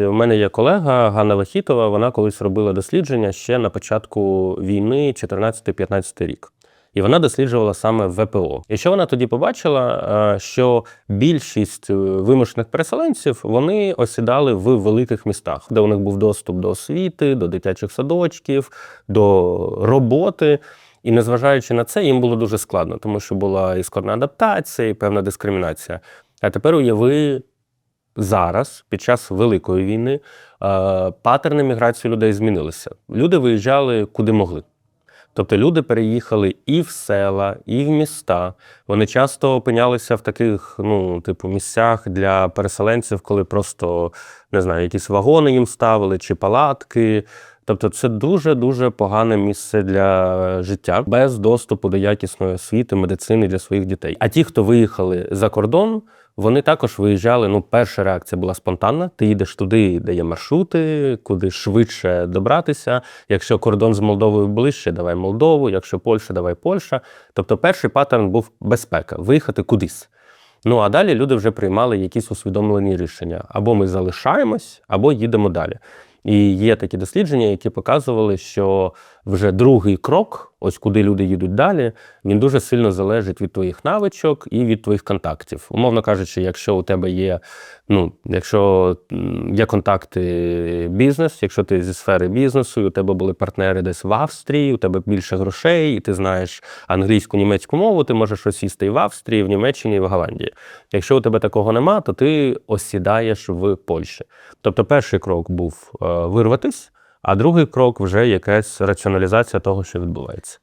У мене є колега Ганна Вахітова. Вона колись робила дослідження ще на початку війни, 14-15 рік. І вона досліджувала саме ВПО. І що вона тоді побачила, е, що більшість е, вимушених переселенців вони осідали в великих містах, де у них був доступ до освіти, до дитячих садочків, до роботи. І незважаючи на це, їм було дуже складно, тому що була і складна адаптація, і певна дискримінація. А тепер уяви зараз, під час Великої війни, паттерни міграції людей змінилися. Люди виїжджали куди могли. Тобто люди переїхали і в села, і в міста. Вони часто опинялися в таких, ну, типу, місцях для переселенців, коли просто не знаю, якісь вагони їм ставили чи палатки. Тобто, це дуже дуже погане місце для життя без доступу до якісної освіти, медицини для своїх дітей. А ті, хто виїхали за кордон, вони також виїжджали. Ну, перша реакція була спонтанна. Ти їдеш туди, де є маршрути, куди швидше добратися. Якщо кордон з Молдовою ближче, давай Молдову. Якщо Польща, давай Польща. Тобто, перший паттерн був безпека виїхати кудись. Ну а далі люди вже приймали якісь усвідомлені рішення: або ми залишаємось, або їдемо далі. І є такі дослідження, які показували, що вже другий крок, ось куди люди їдуть далі, він дуже сильно залежить від твоїх навичок і від твоїх контактів. Умовно кажучи, якщо у тебе є, ну, якщо є контакти бізнес, якщо ти зі сфери бізнесу, і у тебе були партнери десь в Австрії, у тебе більше грошей, і ти знаєш англійську, німецьку мову, ти можеш осісти і в Австрії, і в Німеччині, і в Голландії. Якщо у тебе такого нема, то ти осідаєш в Польщі. Тобто, перший крок був е, вирватись, а другий крок вже якась раціоналізація того, що відбувається.